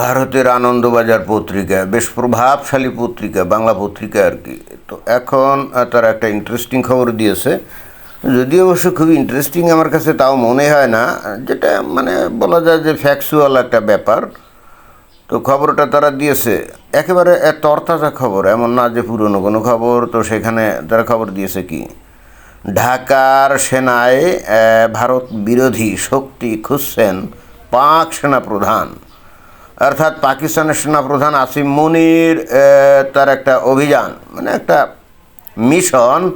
ভারতের আনন্দবাজার পত্রিকা, বেশ প্রভাবশালী পত্রিকা, বাংলা পত্রিকা আর কি। তো এখন তারা একটা ইন্টারেস্টিং খবর দিয়েছে। যদি অবশ্য খুবই ইন্টারেস্টিং আমার কাছে তাও মনে হয় না, যেটা মানে বলা যায় যে ফ্যাকচুয়াল একটা ব্যাপার। তো খবরটা তারা দিয়েছে। একেবারে তরতাজা খবর, এমন না যে পুরনো কোনো খবর। তো সেখানে তারা খবর দিয়েছে কি? ঢাকার সেনায় ভারত বিরোধী শক্তি খুঁজছেন পাক সেনা প্রধান। অর্থাৎ পাকিস্তানের সেনাপ্রধান আসিম মুনির তার একটা অভিযান মানে একটা মিশন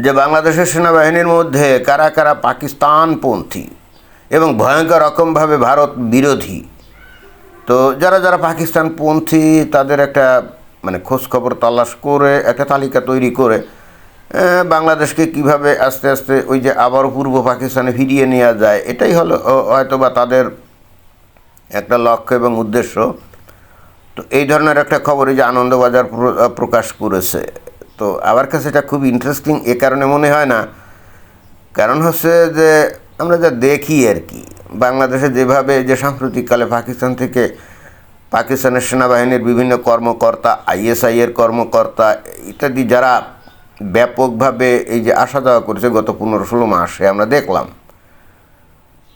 যে বাংলাদেশের সেনাবাহিনীর মধ্যে কারা কারা পাকিস্তানপন্থী এবং ভয়ঙ্কর রকমভাবে ভারত বিরোধী। তো যারা যারা পাকিস্তানপন্থী, তাদের একটা মানে খোঁজখবর তল্লাশ করে, একটা তালিকা তৈরি করে বাংলাদেশকে কীভাবে আস্তে আস্তে ওই যে আবার পূর্ব পাকিস্তানে ফিরিয়ে নেওয়া যায়, এটাই হলো, ও- হয়তোবা তাদের একটা লক্ষ্য এবং উদ্দেশ্য। তো এই ধরনের একটা খবর এই যে আনন্দবাজার প্র- প্রকাশ করেছে। তো আমার কাছে এটা খুব ইন্টারেস্টিং এ কারণে মনে হয় না। কারণ হচ্ছে যে আমরা যা দেখি আর কি, বাংলাদেশে যেভাবে যে সাম্প্রতিককালে পাকিস্তান থেকে পাকিস্তানের সেনাবাহিনীর বিভিন্ন কর্মকর্তা, আইএসআই এর কর্মকর্তা ইত্যাদি যারা ব্যাপকভাবে এই যে আসা যাওয়া করেছে গত পনেরো ষোলো মাসে আমরা দেখলাম।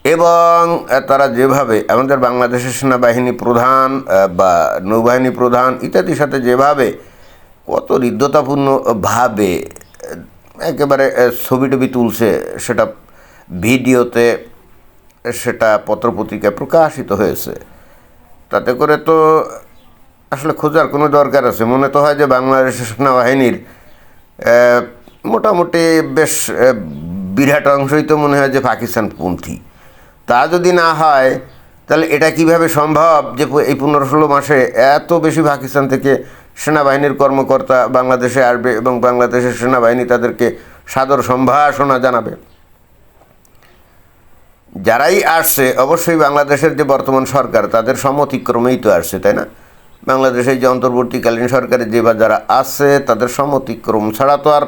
এবং তারা যেভাবে আমাদের বাংলাদেশের সেনাবাহিনী প্রধান বা নৌবাহিনী প্রধান ইত্যাদির সাথে যেভাবে কত হৃদ্যতাপূর্ণভাবে একেবারে ছবি টবি তুলছে, সেটা ভিডিওতে সেটা পত্রপত্রিকায় প্রকাশিত হয়েছে। তাতে করে তো আসলে খোঁজার কোনো দরকার আছে। মনে তো হয় যে বাংলাদেশের সেনাবাহিনীর মোটামুটি বেশ বিরাট অংশই তো মনে হয় যে পাকিস্তানপন্থী। তা যদি না হয়, তাহলে এটা কীভাবে সম্ভব যে এই পনেরো ষোলো মাসে এত বেশি পাকিস্তান থেকে সেনাবাহিনীর কর্মকর্তা বাংলাদেশে আসবে এবং বাংলাদেশের সেনাবাহিনী তাদেরকে সাদর সম্ভাষণা জানাবে? যারাই আসছে, অবশ্যই বাংলাদেশের যে বর্তমান সরকার, তাদের সম্মতিক্রমেই তো আসছে, তাই না? বাংলাদেশের যে অন্তর্বর্তীকালীন সরকারে যে বা যারা আসছে, তাদের সম্মতিক্রম ছাড়া তো আর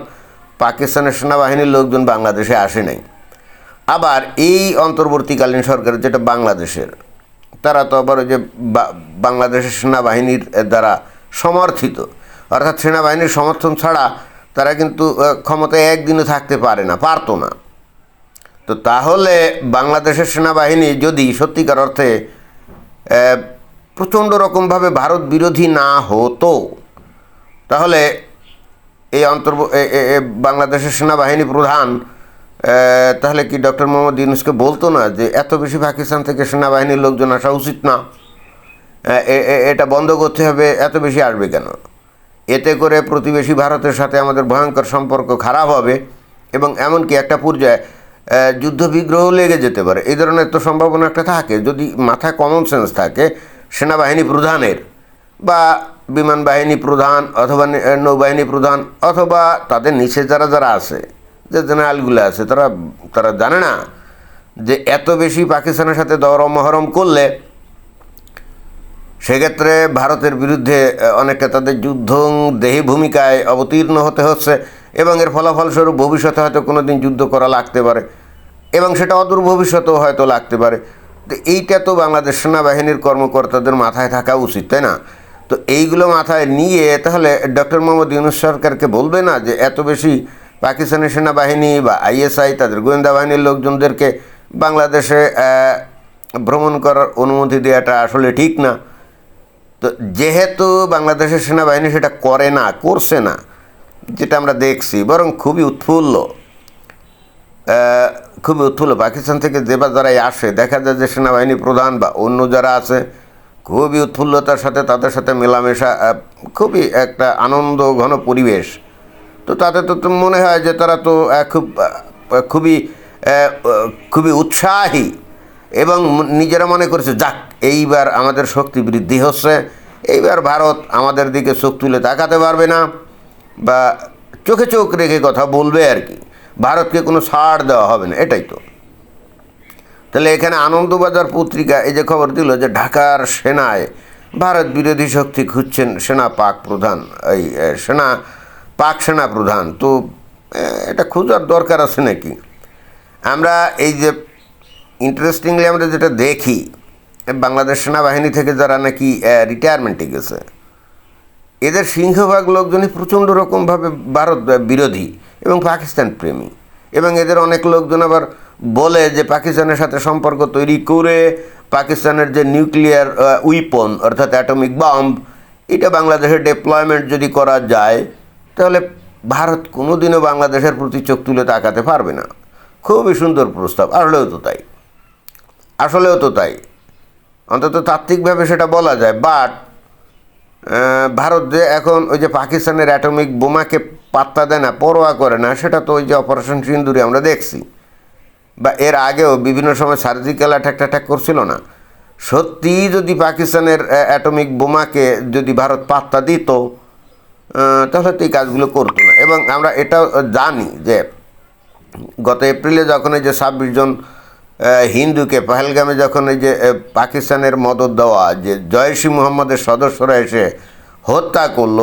পাকিস্তানের সেনাবাহিনীর লোকজন বাংলাদেশে আসে নাই। আবার এই অন্তর্বর্তীকালীন সরকার যেটা বাংলাদেশের, তারা তো আবার ওই যে বাংলাদেশের সেনাবাহিনীর দ্বারা সমর্থিত। অর্থাৎ সেনাবাহিনীর সমর্থন ছাড়া তারা কিন্তু ক্ষমতায় একদিনও থাকতে পারে না, পারতো না। তো তাহলে বাংলাদেশের সেনাবাহিনী যদি সত্যিকার অর্থে প্রচণ্ড রকমভাবে ভারত বিরোধী না হতো, তাহলে এই অন্তর এ- এ- এ, বাংলাদেশের সেনাবাহিনী প্রধান তাহলে কি ডক্টর মোহাম্মদ ইউনুসকে বলতো না যে এত বেশি পাকিস্তান থেকে সেনাবাহিনীর লোকজন আসা উচিত না? এটা বন্ধ করতে হবে, এত বেশি আসবে কেন? এতে করে প্রতিবেশী ভারতের সাথে আমাদের ভয়ঙ্কর সম্পর্ক খারাপ হবে এবং এমনকি একটা পর্যায়ে যুদ্ধবিগ্রহ লেগে যেতে পারে। এই ধরনের তো সম্ভাবনা একটা থাকে। যদি মাথায় কমন সেন্স থাকে, সেনাবাহিনী প্রধানের বা বিমান বাহিনী প্রধান অথবা নৌবাহিনী প্রধান অথবা তাদের নিচে যারা যারা আছে যে জেনারেলগুলো আছে তারা তারা জানে না যে এত বেশি পাকিস্তানের সাথে দরম মহরম করলে সেক্ষেত্রে ভারতের বিরুদ্ধে আহ, অনেকটা তাদের যুদ্ধ দেহি ভূমিকায় অবতীর্ণ হতে হচ্ছে এবং এর ফলাফলস্বরূপ ভবিষ্যতে হয়তো কোনো দিন যুদ্ধ করা লাগতে পারে এবং সেটা অদূর ভবিষ্যতেও হয়তো লাগতে পারে। তো এইটা তো বাংলাদেশ সেনাবাহিনীর কর্মকর্তাদের মাথায় থাকা উচিত তাই না? তো এইগুলো মাথায় নিয়ে তাহলে ডক্টর মোহাম্মদ ইউনুস সরকারকে বলবে না যে এত বেশি পাকিস্তানি সেনাবাহিনী বা আইএসআই, তাদের গোয়েন্দা বাহিনীর লোকজনদেরকে বাংলাদেশে ভ্রমণ করার অনুমতি দেওয়াটা আসলে ঠিক না। তো যেহেতু বাংলাদেশের সেনাবাহিনী সেটা করে না, করছে না, যেটা আমরা দেখছি, বরং খুবই উৎফুল্ল খুবই উৎফুল্ল। পাকিস্তান থেকে যে বা যারাই আসে, দেখা যায় যে সেনাবাহিনী প্রধান বা অন্য যারা আছে, খুবই উৎফুল্লতার সাথে তাদের সাথে মেলামেশা খুবই একটা আনন্দ, ঘন পরিবেশ। তো তাতে তো মনে হয় যে তারা তো খুব খুবই খুবই উৎসাহী এবং নিজেরা মনে করছে, যাক, এইবার আমাদের শক্তি বৃদ্ধি হচ্ছে, এইবার ভারত আমাদের দিকে চোখ তুলে তাকাতে পারবে না। বা চোখে চোখ রেখে কথা বলবে আর কি। ভারতকে কোনো ছাড় দেওয়া হবে না, এটাই তো। তাহলে এখানে আনন্দবাজার পত্রিকা এই যে খবর দিল যে ঢাকার সেনায় ভারত বিরোধী শক্তি খুঁজছেন সেনা পাক প্রধান, এই সেনা পাক সেনা প্রধান তো এটা খোঁজার দরকার আছে নাকি? আমরা এই যে ইন্টারেস্টিংলি আমরা যেটা দেখি বাংলাদেশ সেনাবাহিনী থেকে যারা নাকি রিটায়ারমেন্টে গেছে, এদের সিংহভাগ লোকজনই প্রচণ্ড রকমভাবে ভারত বিরোধী এবং পাকিস্তান প্রেমী এবং এদের অনেক লোকজন আবার বলে যে পাকিস্তানের সাথে সম্পর্ক তৈরি করে পাকিস্তানের যে নিউক্লিয়ার উইপন অর্থাৎ অ্যাটমিক বম্ব এটা বাংলাদেশে ডেপ্লয়মেন্ট যদি করা যায় তাহলে ভারত কোনোদিনও বাংলাদেশের প্রতি চোখ তুলে তাকাতে পারবে না। খুবই সুন্দর প্রস্তাব, আসলেও তো তাই। আসলেও তো তাই। অন্তত তাত্ত্বিকভাবে সেটা বলা যায় বাট ভারত যে এখন ওই যে পাকিস্তানের অ্যাটমিক বোমাকে পাত্তা দেয় না, পরোয়া করে না, সেটা তো ওই যে অপারেশন সিন্দুরে আমরা দেখছি। বা এর আগেও বিভিন্ন সময় সার্জিক্যাল অ্যাটাক ট্যাটাক করছিল না। সত্যিই যদি পাকিস্তানের অ্যাটমিক বোমাকে যদি ভারত পাত্তা দিত তাহলে তো এই কাজগুলো করতো না। এবং আমরা এটাও জানি যে গত এপ্রিলে যখন এই যে ছাব্বিশ জন হিন্দুকে পহেলগামে যখন এই যে পাকিস্তানের মদত দেওয়া, যে জয়সী মোহাম্মদের সদস্যরা এসে হত্যা করল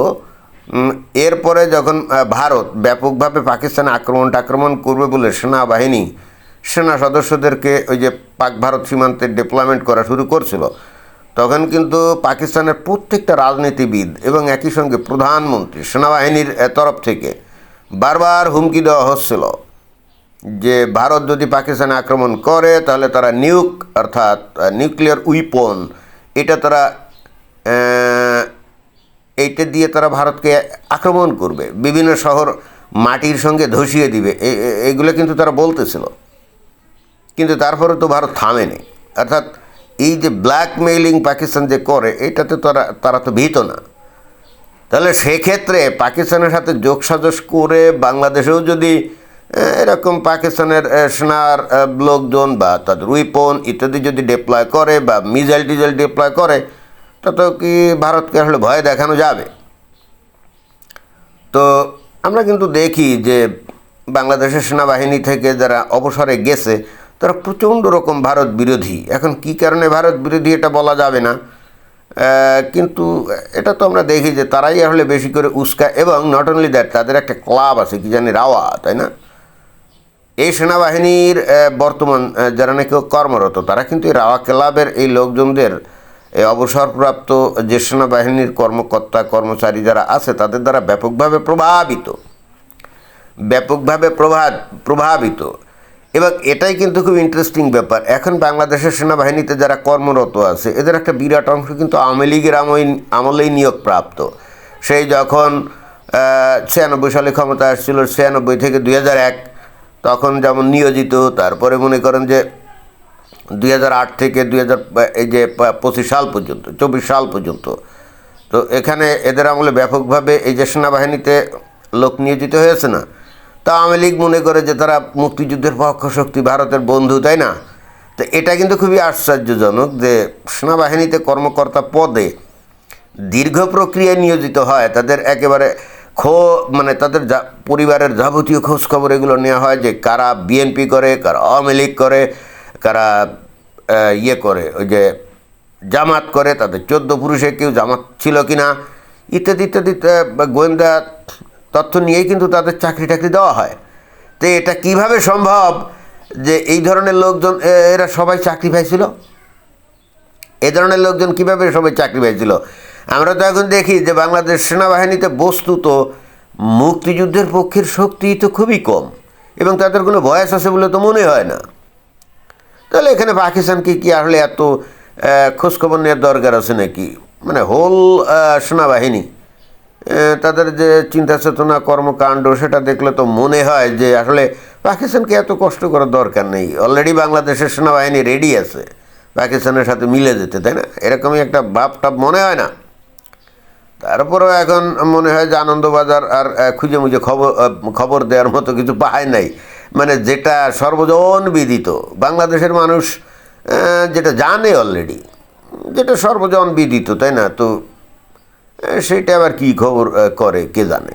এরপরে যখন ভারত ব্যাপকভাবে পাকিস্তানে আক্রমণ টাক্রমণ করবে বলে সেনাবাহিনী, সেনা সদস্যদেরকে ওই যে পাক ভারত সীমান্তে ডিপ্লয়মেন্ট করা শুরু করছিল তখন কিন্তু পাকিস্তানের প্রত্যেকটা রাজনীতিবিদ এবং একই সঙ্গে প্রধানমন্ত্রী সেনাবাহিনীর তরফ থেকে বারবার হুমকি দেওয়া হচ্ছিল যে ভারত যদি পাকিস্তানে আক্রমণ করে, তাহলে তারা নিউক, অর্থাৎ নিউক্লিয়ার উইপন। এটা তারা এইটা দিয়ে তারা ভারতকে আক্রমণ করবে। বিভিন্ন শহর মাটির সঙ্গে ধসিয়ে দিবে। এগুলো কিন্তু তারা বলতেছিল। কিন্তু তারপরে তো ভারত থামেনি। অর্থাৎ এই যে ব্ল্যাকমেইলিং পাকিস্তান যে করে, এটাতে তারা তারা তো ভীত না। তাহলে সেক্ষেত্রে পাকিস্তানের সাথে যোগসাজশ করে বাংলাদেশেও যদি এরকম পাকিস্তানের সেনার লোকজন বা তাদের উইপন ইত্যাদি যদি ডিপ্লয় করে বা মিজাইল টিজাইল ডিপ্লয় করে তত কি ভারতকে আসলে ভয় দেখানো যাবে? তো আমরা কিন্তু দেখি যে বাংলাদেশের সেনাবাহিনী থেকে যারা অবসরে গেছে তারা প্রচণ্ড রকম ভারত বিরোধী। এখন কি কারণে ভারত বিরোধী এটা বলা যাবে না? কিন্তু এটা তো আমরা দেখি যে তারাই আসলে বেশি করে উস্কা এবং নট অনলি দ্যাট তাদের একটা ক্লাব আছে, কি জানি রাওয়া, তাই না? এই সেনাবাহিনীর বর্তমান যারা নাকি কর্মরত, তারা কিন্তু এই রাওয়া ক্লাবের এই লোকজনদের এই অবসরপ্রাপ্ত যে সেনাবাহিনীর কর্মকর্তা, কর্মচারী যারা আছে, তাদের দ্বারা ব্যাপকভাবে প্রভাবিত। ব্যাপকভাবে প্রভাব প্রভাবিত। এবং এটাই কিন্তু খুব ইন্টারেস্টিং ব্যাপার। এখন বাংলাদেশের সেনাবাহিনীতে যারা কর্মরত আছে, এদের একটা বিরাট অংশ কিন্তু আওয়ামী লীগের আমলেই নিয়োগপ্রাপ্ত। সেই যখন ছিয়ানব্বই সালে ক্ষমতা আসছিল, ছিয়ানব্বই থেকে দুই এক তখন যেমন নিয়োজিত, তারপরে মনে করেন যে দুই হাজার আট থেকে দুই হাজার, এই যে পঁচিশ সাল পর্যন্ত, চব্বিশ সাল পর্যন্ত। তো এখানে এদের আমলে ব্যাপকভাবে এই যে সেনাবাহিনীতে লোক নিয়োজিত হয়েছে না তা আওয়ামী লীগ মনে করে যে তারা মুক্তিযুদ্ধের পক্ষ শক্তি ভারতের বন্ধু, তাই না? তো এটা কিন্তু খুবই আশ্চর্যজনক যে সেনাবাহিনীতে কর্মকর্তা পদে দীর্ঘ প্রক্রিয়ায় নিয়োজিত হয়, তাদের একেবারে খো মানে তাদের যা, পরিবারের যাবতীয় খোঁজ খবর এগুলো নেওয়া হয় যে কারা বিএনপি করে, কারা আওয়ামী লীগ করে, কারা ইয়ে করে, ওই যে জামাত করে, তাদের চোদ্দ পুরুষে কেউ জামাত ছিল কি না ইত্যাদি ইত্যাদি গোয়েন্দা তথ্য নিয়েই কিন্তু তাদের চাকরি টাকরি দেওয়া হয়। তো এটা কীভাবে সম্ভব যে এই ধরনের লোকজন এরা সবাই চাকরি পাইছিল? এ ধরনের লোকজন কীভাবে সবাই চাকরি পেয়েছিল আমরা তো এখন দেখি যে বাংলাদেশ সেনাবাহিনীতে বস্তুত মুক্তিযুদ্ধের পক্ষের শক্তি তো খুবই কম এবং তাদের কোনো বয়স আছে বলে তো মনে হয় না। তাহলে এখানে পাকিস্তানকে কি আসলে এত খোঁজখবর নেওয়ার দরকার আছে নাকি? মানে হোল সেনাবাহিনী। তাদের যে চিন্তা চেতনা কর্মকাণ্ড, সেটা দেখলে তো মনে হয় যে আসলে পাকিস্তানকে এত কষ্ট করার দরকার নেই। অলরেডি বাংলাদেশের সেনাবাহিনী রেডি আছে। পাকিস্তানের সাথে মিলে যেতে, তাই না? এরকমই একটা ভাব টাপ মনে হয় না। তারপরেও এখন মনে হয় যে আনন্দবাজার আর খুঁজে মুজে খবর খবর দেওয়ার মতো কিছু পায় নাই। মানে যেটা সর্বজন বিদিত। বাংলাদেশের মানুষ যেটা জানে অলরেডি যেটা সর্বজন বিদিত, তাই না? তো সেটা আবার কী খবর করে, কে জানে।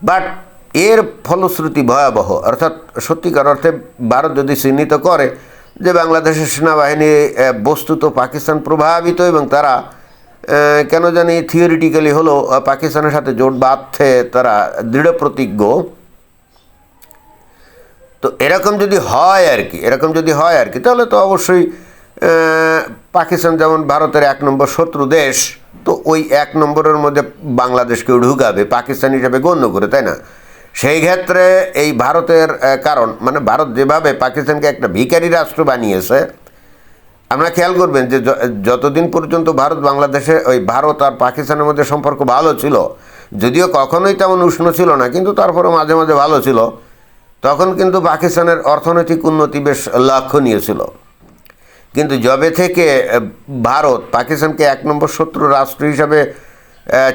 বাট এর ফলশ্রুতি ভয়াবহ, অর্থাৎ সত্যিকার অর্থে ভারত যদি চিহ্নিত করে যে বাংলাদেশের সেনাবাহিনী বস্তুত পাকিস্তান প্রভাবিত এবং তারা কেন জানি থিওরিটিক্যালি হলো পাকিস্তানের সাথে জোট বাঁধতে তারা দৃঢ় প্রতিজ্ঞ। তো এরকম যদি হয় আর কি, এরকম যদি হয় আর কি, তাহলে তো অবশ্যই পাকিস্তান যেমন ভারতের এক নম্বর শত্রু দেশ, তো ওই এক নম্বরের মধ্যে বাংলাদেশকেও ঢুকাবে, পাকিস্তান হিসাবে গণ্য করে, তাই না? সেই ক্ষেত্রে এই ভারতের কারণ মানে ভারত যেভাবে পাকিস্তানকে একটা ভিখারি রাষ্ট্র বানিয়েছে আপনারা খেয়াল করবেন যে যতদিন পর্যন্ত ভারত বাংলাদেশে, ওই ভারত আর পাকিস্তানের মধ্যে সম্পর্ক ভালো ছিল, যদিও কখনোই তেমন উষ্ণ ছিল না, কিন্তু তারপরে মাঝে মাঝে ভালো ছিল, তখন কিন্তু পাকিস্তানের অর্থনৈতিক উন্নতি বেশ লক্ষণীয় ছিল। কিন্তু যবে থেকে ভারত পাকিস্তানকে এক নম্বর শত্রু রাষ্ট্র হিসাবে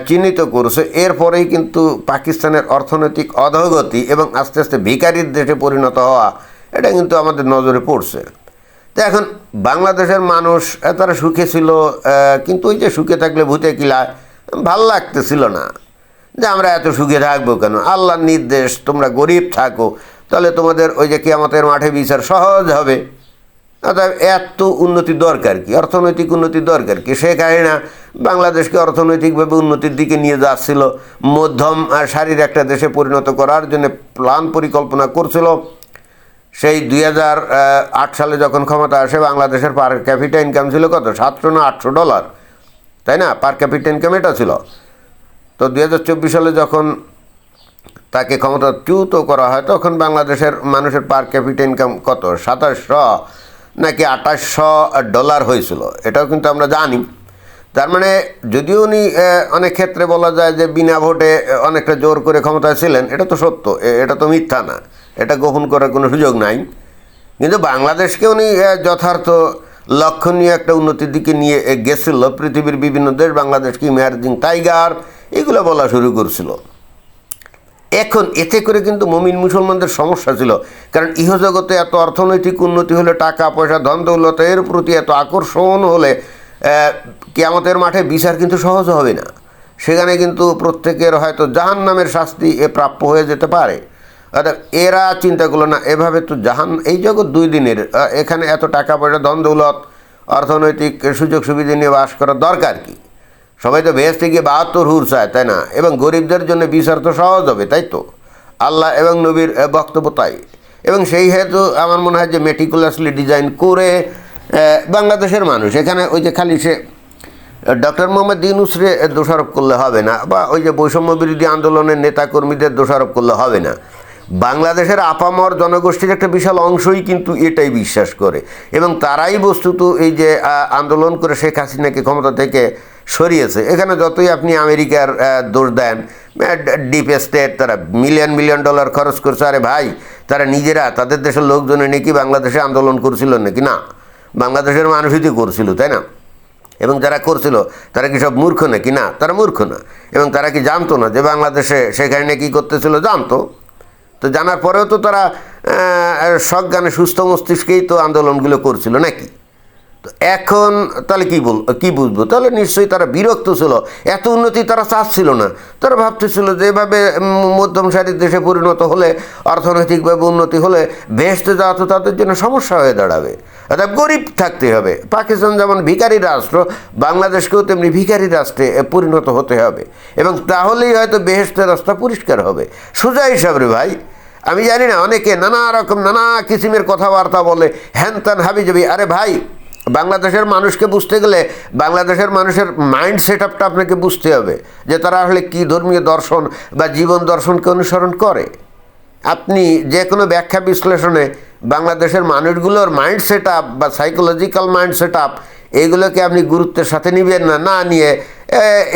চিহ্নিত করছে, এরপরেই কিন্তু পাকিস্তানের অর্থনৈতিক অধগতি এবং আস্তে আস্তে ভিকারির দেশে পরিণত হওয়া, এটা কিন্তু আমাদের নজরে পড়ছে। তো এখন বাংলাদেশের মানুষ তারা সুখে ছিল কিন্তু ওই যে সুখে থাকলে ভূতে কিলা ভালো লাগতেছিল না। যে আমরা এত সুখে থাকব কেন? আল্লাহর নির্দেশ, তোমরা গরিব থাকো, তাহলে তোমাদের ওই যে কিয়ামতের মাঠে বিচার সহজ হবে। অর্থাৎ এত উন্নতি দরকার কি? অর্থনৈতিক উন্নতি দরকার কি? সে না বাংলাদেশকে অর্থনৈতিকভাবে উন্নতির দিকে নিয়ে যাচ্ছিল, মধ্যম আর সারির একটা দেশে পরিণত করার জন্য প্ল্যান পরিকল্পনা করছিল। সেই দুই সালে যখন ক্ষমতা আসে, বাংলাদেশের পার ক্যাপিটা ইনকাম ছিল কত? সাতশো না আটশো ডলার। তাই না? পার ক্যাপিটা ইনকাম এটা ছিল। তো দুই হাজার চব্বিশ সালে যখন তাকে ক্ষমতাচ্যুত করা হয়, তখন বাংলাদেশের মানুষের পার ক্যাপিটা ইনকাম কত? সাতাশশো। নাকি আঠাশশো ডলার হয়েছিল, এটাও কিন্তু আমরা জানি। তার মানে যদিও উনি অনেক ক্ষেত্রে বলা যায় যে বিনা ভোটে অনেকটা জোর করে ক্ষমতায় ছিলেন, এটা তো সত্য এটা তো মিথ্যা না, এটা গোপন করার কোনো সুযোগ নাই। কিন্তু বাংলাদেশকে উনি যথার্থ লক্ষণীয় একটা উন্নতির দিকে নিয়ে গেছিল, পৃথিবীর বিভিন্ন দেশ বাংলাদেশকে ইমার্জিং টাইগার, এগুলো বলা শুরু করছিল। এখন এতে করে কিন্তু মমিন মুসলমানদের সমস্যা ছিল। কারণ ইহজগতে এত অর্থনৈতিক উন্নতি হলে, টাকা, পয়সা, ধন দৌলত, এর প্রতি এত আকর্ষণ হলে কেয়ামতের মাঠে বিচার কিন্তু সহজ হবে না। সেখানে কিন্তু প্রত্যেকের হয়তো জাহান নামের শাস্তি এ প্রাপ্য হয়ে যেতে পারে। অর্থাৎ এরা চিন্তা করল না, এভাবে তো জাহান, এই জগৎ দুই দিনের এখানে এত টাকা, পয়সা, ধন দৌলত, অর্থনৈতিক সুযোগ সুবিধা নিয়ে বাস করার দরকার কি? সবাই তো ভেস্টে গিয়ে বাহাত্তর হুর চায়, তাই না? এবং গরিবদের জন্য বিচার তো সহজ হবে, তাই তো? আল্লাহ এবং নবীর বক্তব্য তাই। এবং সেই হেতু আমার মনে হয় যে মেটিকুলাসলি ডিজাইন করে বাংলাদেশের মানুষ, এখানে ওই যে খালি সে ডক্টর মোহাম্মদ ইউনুসরে দোষারোপ করলে হবে না, বা ওই যে বৈষম্য বিরোধী আন্দোলনের নেতাকর্মীদের দোষারোপ করলে হবে না। বাংলাদেশের আপামর জনগোষ্ঠীর একটা বিশাল অংশই কিন্তু এটাই বিশ্বাস করে। এবং তারাই বস্তুত এই যে আন্দোলন করে শেখ হাসিনাকে ক্ষমতা থেকে সরিয়েছে। এখানে যতই আপনি আমেরিকার দোষ দেন ডিপ স্টেট তারা মিলিয়ন মিলিয়ন ডলার খরচ করছে। আরে ভাই, তারা নিজেরা, তাদের দেশের লোকজনে নাকি বাংলাদেশে আন্দোলন করছিল নাকি? না, বাংলাদেশের মানুষই তো করছিল, তাই না? এবং যারা করছিল, তারা কি সব মূর্খ নাকি? না, তারা মূর্খ না। এবং তারা কি জানতো না যে বাংলাদেশে সেখানে কী করতেছিল? জানতো। তো জানার পরেও তো তারা সজ্ঞানে সুস্থ মস্তিষ্কেই তো আন্দোলনগুলো করছিল নাকি? এখন তাহলে কী বল, কী বুঝব? তাহলে নিশ্চয়ই তারা বিরক্ত ছিল। এত উন্নতি তারা চাচ্ছিল না। তারা ভাবতেছিল যে এভাবে মধ্যম সারির দেশে পরিণত হলে, অর্থনৈতিকভাবে উন্নতি হলে ভেস্তে যাওয়া তো তাদের জন্য সমস্যা হয়ে দাঁড়াবে। অর্থাৎ গরিব থাকতে হবে। পাকিস্তান যেমন ভিখারি রাষ্ট্র, বাংলাদেশকেও তেমনি ভিখারি রাষ্ট্রে পরিণত হতে হবে। এবং তাহলেই হয়তো বেহেস্তের রাস্তা পরিষ্কার হবে। সোজা হিসাবে ভাই। আমি জানি না, অনেকে নানা রকম নানা কিসিমের কথাবার্তা বলে হ্যান ত্যান হাবি যাবি আরে ভাই বাংলাদেশের মানুষকে বুঝতে গেলে বাংলাদেশের মানুষের মাইন্ড সেট আপটা আপনাকে বুঝতে হবে যে তারা আসলে কী ধর্মীয় দর্শন বা জীবন দর্শনকে অনুসরণ করে। আপনি যে কোনো ব্যাখ্যা বিশ্লেষণে বাংলাদেশের মানুষগুলোর মাইন্ড সেট আপ বা সাইকোলজিক্যাল মাইন্ড সেট আপ এইগুলোকে আপনি গুরুত্বের সাথে নিবেন না না নিয়ে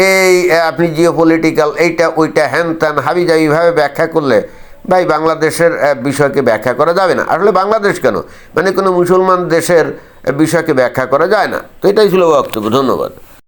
এই আপনি জিও পলিটিক্যাল এইটা, ওইটা, হ্যান ত্যান হাবিজাবিভাবে ব্যাখ্যা করলে ভাই, বাংলাদেশের বিষয়কে ব্যাখ্যা করা যাবে না। আসলে বাংলাদেশ কেন? মানে কোনো মুসলমান দেশের বিষয়কে ব্যাখ্যা করা যায় না। তো এটাই ছিল বক্তব্য। ধন্যবাদ।